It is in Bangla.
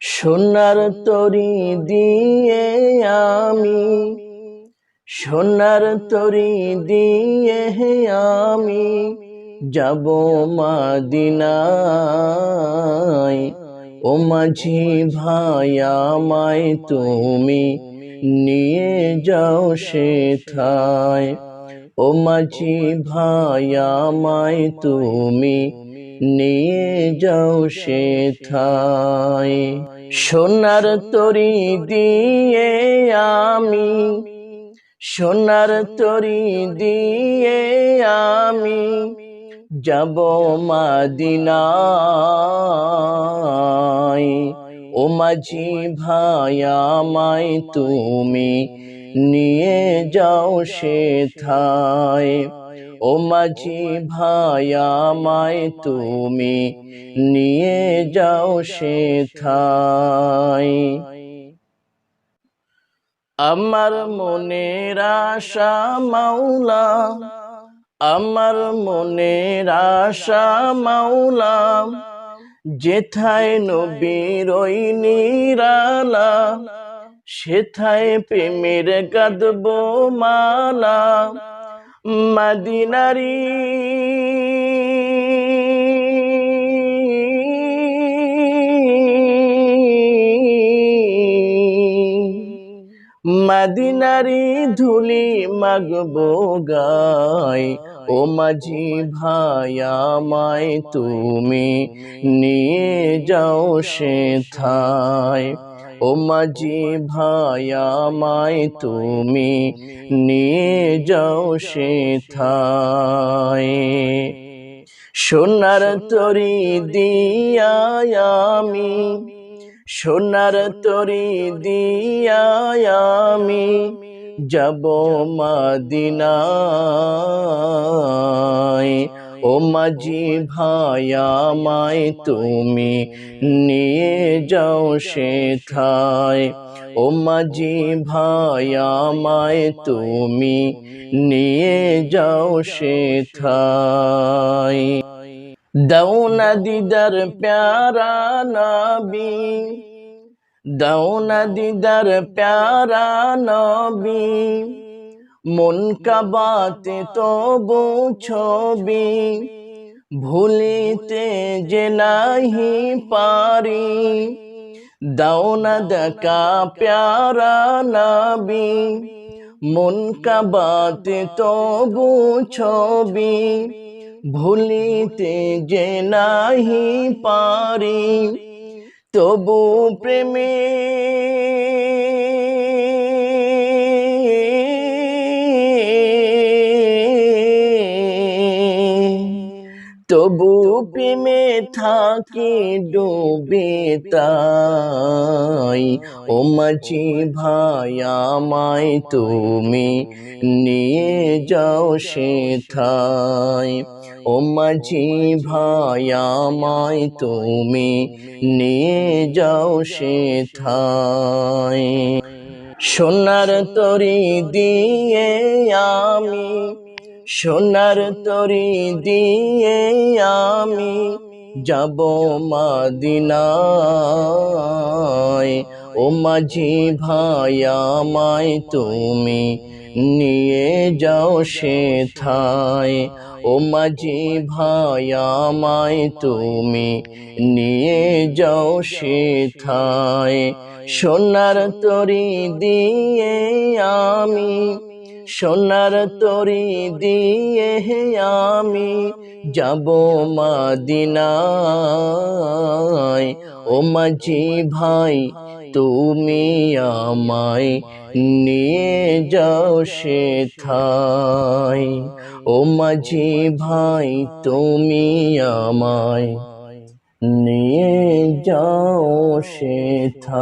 সোনার তরি দিয়ে আমি, সোনার তরি দিয়ে আমি যাব মাদিনায়। ও মাঝি ভাই আমায় তুমি নিয়ে যাও সেথায়। ও মাঝি ভাই আমায় তুমি নিয়ে যাও সে সেথায়। সোনার তরি দিয়ে আমি, সোনার তরি দিয়ে আমি যাব মাদিনায়। ও মাঝি ভাই আমায় তুমি নিয়ে যাও সেথায়। ও মাঝি ভাই আমায় তুমি নিয়ে যাও সেথায়। আমার মনের আশা মাওলা, আমার মনের আশা মাওলা, যেথায় নবীর ওই নিরালা, সেথায় প্রেমের গাদব মালা মাদিনারি। মাদিনারি ধুলি মাগবো গাই ও মাঝি ভাই আমায় তুমি নিয়ে যাও সেথায়। ও মাঝি ভাই আমায় তুমি নিয়ে যাও সেথায়। সোনার তরি দিয়া আমি, সোনার তরি দিয়া আমি যাব মাদিনায়। ও মাঝি ভাই, আমায় তুমি নিয়ে যাও সেথায়। ও মাঝি ভাই, আমায় তুমি নিয়ে যাও সেথায়। দাও না দিদার প্যারা নবী, দাও না দিদার প্যারা নবী। মন কাবাতে তবু ছবি, ভুলিতে যে নাহি পারি। দাও না দেখা প্যারা নাবি, মন কাবাতে তবু ছবি, ভুলিতে যে নাহি পারি। তবু প্রেমে তবু প্রেমে থাকি ডুবে তাই। ও মাঝি ভাই আমায় তুমি নিয়ে যাও সেথায়। ও মাঝি ভাই আমায় তুমি নিয়ে যাও সেথায়। সোনার তরি দিয়ে আমি সোনার তরি দিয়ে আমি যাব মাদিনায়। ও মাঝি ভাই, আমায় তুমি নিয়ে যাও সেথায়। ও মাঝি ভাই, আমায় তুমি নিয়ে যাও সেথায়। সোনার তরি দিয়ে আমি সোনার তরি দিয়ে হে আমি যাব মাদিনায়। ও মাঝি ভাই, তুমি আমায় নিয়ে যাও সেথায়। ও মাঝি ভাই, তুমি আমায় নিয়ে যাও সেথায়।